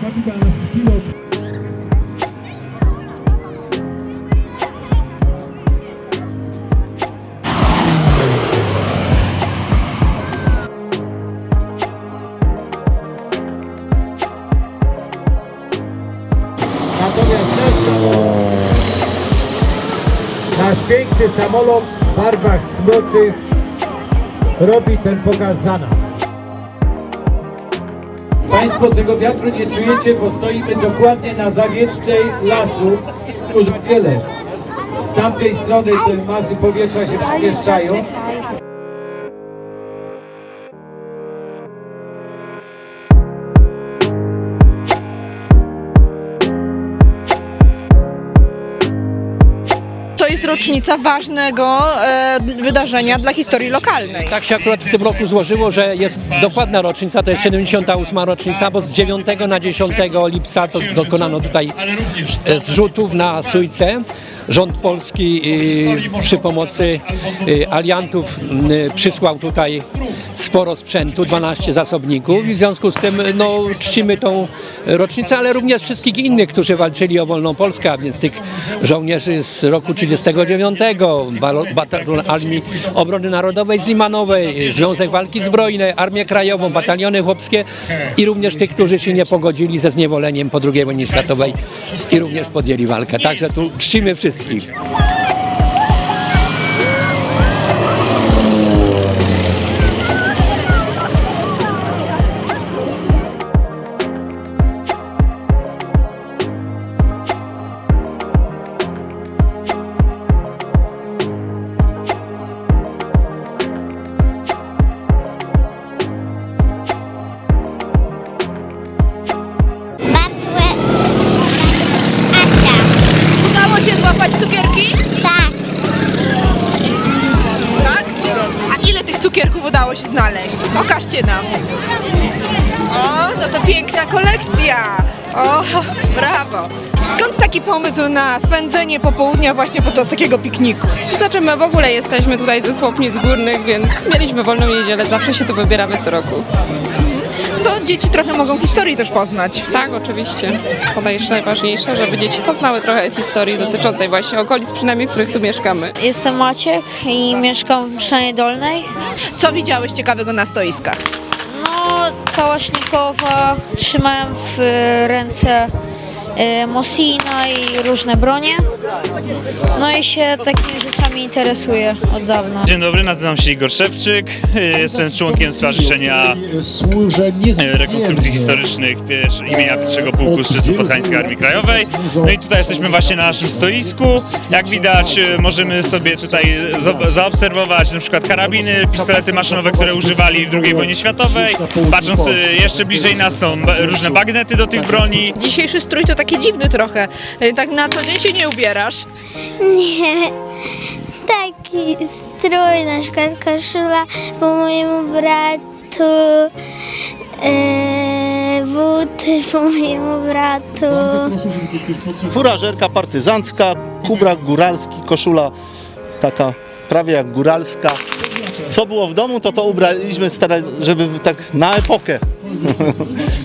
Kapitan pilot nasz, nasz piękny samolot w barwach złotych robi ten pokaz za nas. Państwo tego wiatru nie czujecie, bo stoimy dokładnie na zawierzchnej lasu Kurzycielec. Z tamtej strony te masy powietrza się przemieszczają. Jest rocznica ważnego e, wydarzenia dla historii lokalnej. Tak się akurat w tym roku złożyło, że jest dokładna rocznica, to jest 78 rocznica, bo z 9 na 10 lipca to dokonano tutaj e, zrzutów na Sójce. Rząd polski e, przy pomocy aliantów przysłał tutaj sporo sprzętu, 12 zasobników i w związku z tym no, czcimy tą rocznicę, ale również wszystkich innych, którzy walczyli o wolną Polskę, a więc tych żołnierzy z roku 39, balo- Batalion Armii Obrony Narodowej z Limanowej, Związek Walki Zbrojnej, Armię Krajową, bataliony chłopskie i również tych, którzy się nie pogodzili ze zniewoleniem po II wojnie światowej i również podjęli walkę. Także tu czcimy wszystkich. Udało się znaleźć? Pokażcie nam. O, no to piękna kolekcja. O, brawo. Skąd taki pomysł na spędzenie popołudnia właśnie podczas takiego pikniku? Znaczy my w ogóle jesteśmy tutaj ze Słopnic Górnych, więc mieliśmy wolną niedzielę, zawsze się tu wybieramy co roku. To dzieci trochę mogą historii też poznać. Tak, oczywiście. To jest najważniejsze, żeby dzieci poznały trochę historii dotyczącej właśnie okolic, przynajmniej w których tu mieszkamy. Jestem Maciek i mieszkam w Mszanie Dolnej. Co widziałeś ciekawego na stoiskach? No, Kałaśnikowa, trzymałem w ręce e, Mosina i różne bronie. No i się takimi rzeczami interesuję od dawna. Dzień dobry, nazywam się Igor Szewczyk, y, jestem członkiem Stowarzyszenia y, Rekonstrukcji Historycznych imienia pierwszego Pułku Strzelców Podhańskiej Armii Krajowej. No i tutaj jesteśmy właśnie na naszym stoisku. Jak widać y, możemy sobie tutaj zaobserwować na przykład karabiny, pistolety maszynowe, które używali w II wojnie światowej. Patrząc y, jeszcze bliżej nas są różne bagnety do tych broni. Dzisiejszy strój to taki dziwny trochę. Y, Tak na co dzień się nie ubierasz. Nie. Taki strój, na przykład koszula po mojemu bratu. E, buty po mojemu bratu. furażerka partyzancka, kubrak góralski, koszula taka prawie jak góralska. Co było w domu, to to ubraliśmy, stara- żeby tak na epokę.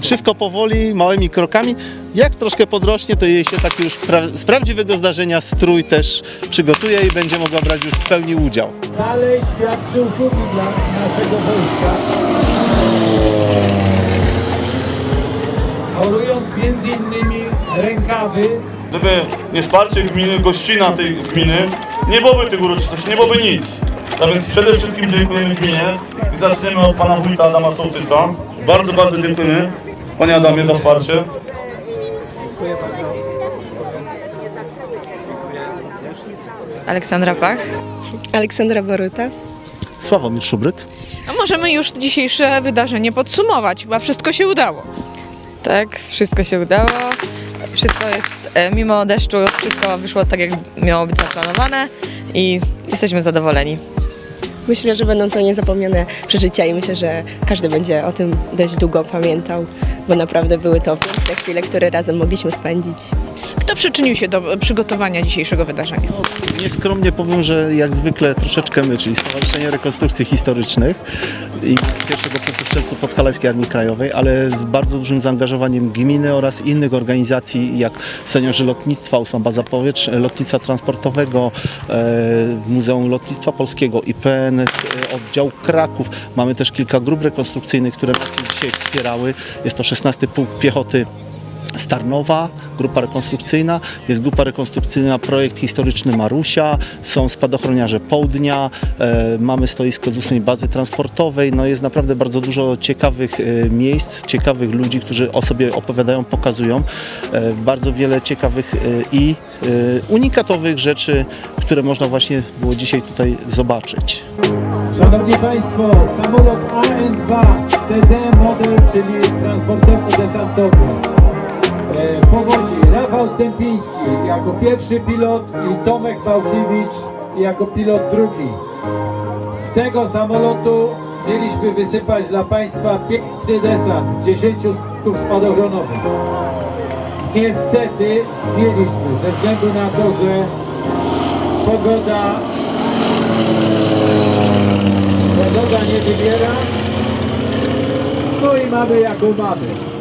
Wszystko powoli, małymi krokami. Jak troszkę podrośnie, to jej się taki już z prawdziwego zdarzenia strój też przygotuje i będzie mogła brać już w pełni udział. Dalej świadczy usługi dla naszego wojska. Chorując między innymi rękawy Gdyby nie wsparcie gminy, gościna tej gminy, nie byłoby tych uroczystości, nie byłoby nic. Więc przede wszystkim dziękujemy gminie i zaczniemy od pana wójta Adama Sołtysa. Bardzo, bardzo dziękujemy panie Adamie za wsparcie. Aleksandra Pach. Aleksandra Boruta. Sławomir Szubryt. A możemy już dzisiejsze wydarzenie podsumować. Chyba wszystko się udało. Tak, wszystko się udało. Wszystko jest, e, mimo deszczu, wszystko wyszło tak, jak miało być zaplanowane i jesteśmy zadowoleni. Myślę, że będą to niezapomniane przeżycia i myślę, że każdy będzie o tym dość długo pamiętał, bo naprawdę były to piękne chwile, które razem mogliśmy spędzić. Kto przyczynił się do przygotowania dzisiejszego wydarzenia? Nieskromnie powiem, że jak zwykle troszeczkę my, czyli Stowarzyszenie Rekonstrukcji Historycznych i pierwszego punktu Szczelcu Podhalańskiej Armii Krajowej, ale z bardzo dużym zaangażowaniem gminy oraz innych organizacji jak Seniorzy Lotnictwa, Ósma Baza Powietrz, Lotnictwa Transportowego, e, Muzeum Lotnictwa Polskiego, IPN, e, oddział Kraków. Mamy też kilka grup rekonstrukcyjnych, które nas dzisiaj wspierały. Jest to 16 Pułk Piechoty Starnowa, grupa rekonstrukcyjna, jest grupa rekonstrukcyjna Projekt Historyczny Marusia, są spadochroniarze Połdnia, e, mamy stoisko z ósmej bazy transportowej, no jest naprawdę bardzo dużo ciekawych e, miejsc, ciekawych ludzi, którzy o sobie opowiadają, pokazują, e, bardzo wiele ciekawych e, i e, unikatowych rzeczy, które można właśnie było dzisiaj tutaj zobaczyć. Szanowni Państwo, samolot AN-2 TD model, czyli transportowo-desantowy. E, Powozi Rafał Stępiński jako pierwszy pilot i Tomek Bałkiewicz jako pilot drugi. Z tego samolotu mieliśmy wysypać dla Państwa piękny desant 10 statków spadochronowych. Niestety mieliśmy, ze względu na to, że pogoda Pogoda nie wybiera. No i mamy jaką mamy.